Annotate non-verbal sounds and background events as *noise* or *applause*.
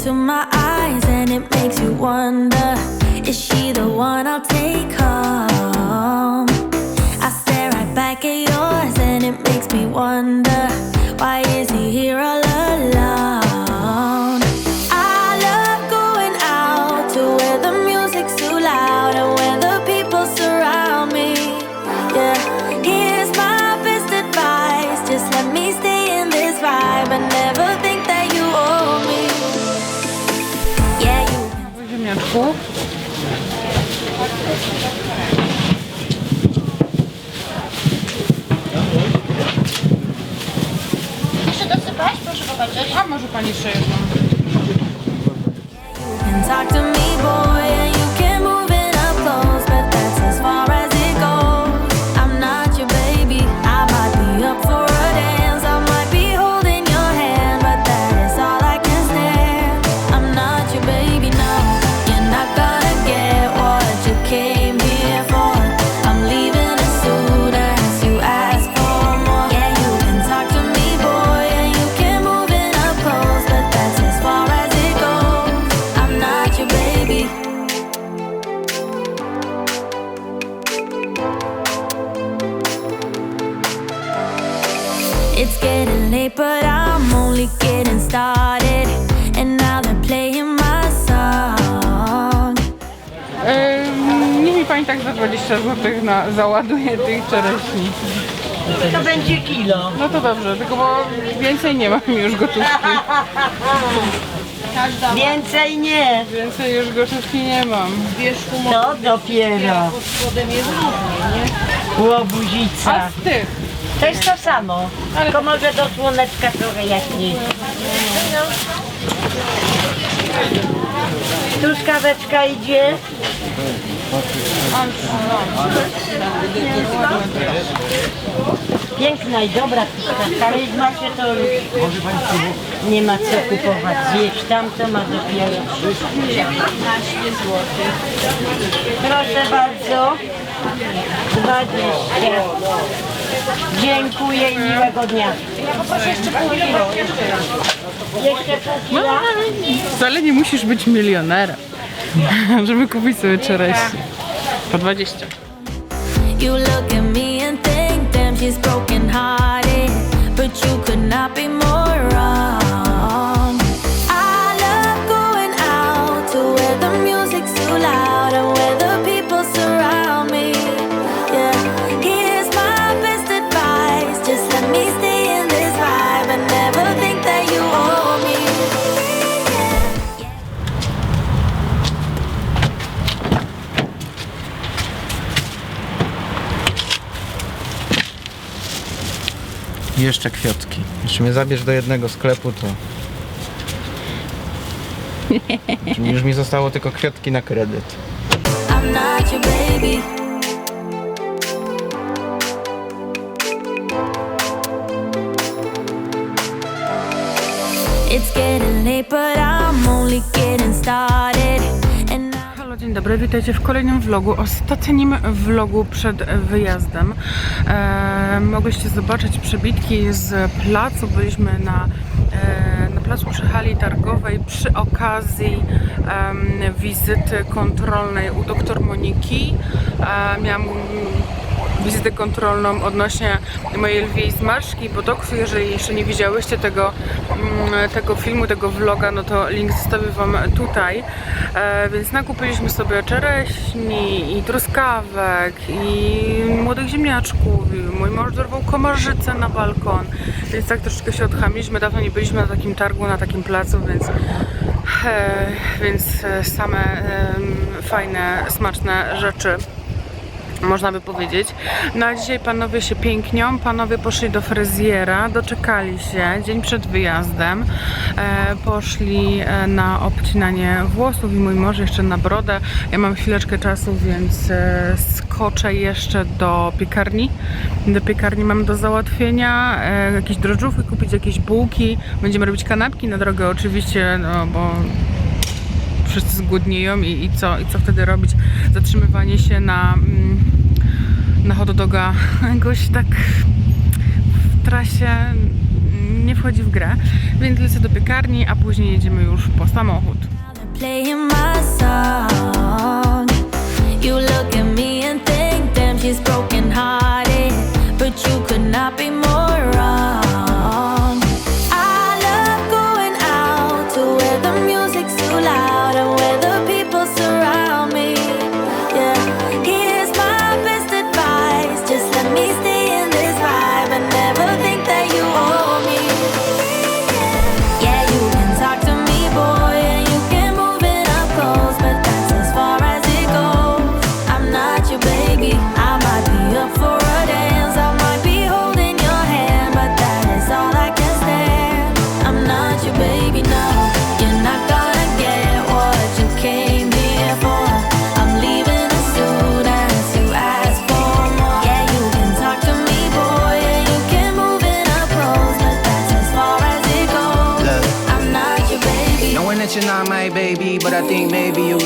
Into my eyes and it makes you wonder Is she the one I'll take home? I stare right back at yours and it makes me wonder Ziemniaczku. Jeszcze dosypać? Proszę popatrzeć. A może pani jeszcze jedną? can talk to me, boy, late, but I'm only getting started. And now they're playing my song. Ym, niech mi pani tak za 20 zł na, załaduje tych czereśni. To będzie kilo. No to dobrze, tylko bo więcej nie mam już gotówki. Więcej nie. Więcej już gotówki nie mam. To dopiero. A Łobuzica. z tych? To jest to samo. Tylko może do słoneczka trochę jaśniej. Truskaweczka idzie. Piękna i dobra truskawka, ale jak macie to nie ma co kupować. Zjeść tamto ma dopiero 15 zł. Proszę bardzo. 20. Dziękuję i miłego dnia. Ja poproszę jeszcze pół kilo. Jeszcze pół kila. Wcale nie musisz być milionerem, *laughs* żeby kupić sobie czereśnie. Po 20. You look at me and think, damn, she's broken hearted. But you could not be more Jeszcze kwiatki. Jeśli mnie zabierz do jednego sklepu, to... *laughs* Już mi zostało tylko kwiatki na kredyt. I'm not your baby. It's getting late, but I'm only getting started. Dzień dobry, witajcie w kolejnym vlogu, ostatnim vlogu przed wyjazdem. E, mogliście zobaczyć przebitki z placu, byliśmy na, e, na placu przy hali targowej przy okazji em, wizyty kontrolnej u doktor Moniki. E, miałam wizytę kontrolną odnośnie mojej lwiej zmarszki, botoksu. Jeżeli jeszcze nie widziałyście tego, mm, tego filmu, tego vloga, no to link zostawię Wam tutaj. E, więc nakupiliśmy sobie czereśni i truskawek i młodych ziemniaczków. Mój mąż dorwał komarzycę na balkon, więc tak troszeczkę się odchamiliśmy. Dawno nie byliśmy na takim targu, na takim placu, więc e, więc e, same fajne, smaczne rzeczy można by powiedzieć. No a dzisiaj panowie się pięknią, panowie poszli do fryzjera, doczekali się dzień przed wyjazdem, e, poszli e, na obcinanie włosów i mój mąż jeszcze na brodę. Ja mam chwileczkę czasu, więc e, skoczę jeszcze do piekarni. Do piekarni mam do załatwienia e, jakieś drożdżówki, kupić jakieś bułki. Będziemy robić kanapki na drogę oczywiście, no bo wszyscy zgłodnieją i, i, co, i co wtedy robić? Zatrzymywanie się na, mm, na hot doga *laughs* jakoś tak w trasie nie wchodzi w grę, więc lecę do piekarni, a później jedziemy już po samochód. You're not my baby, but I think maybe you read.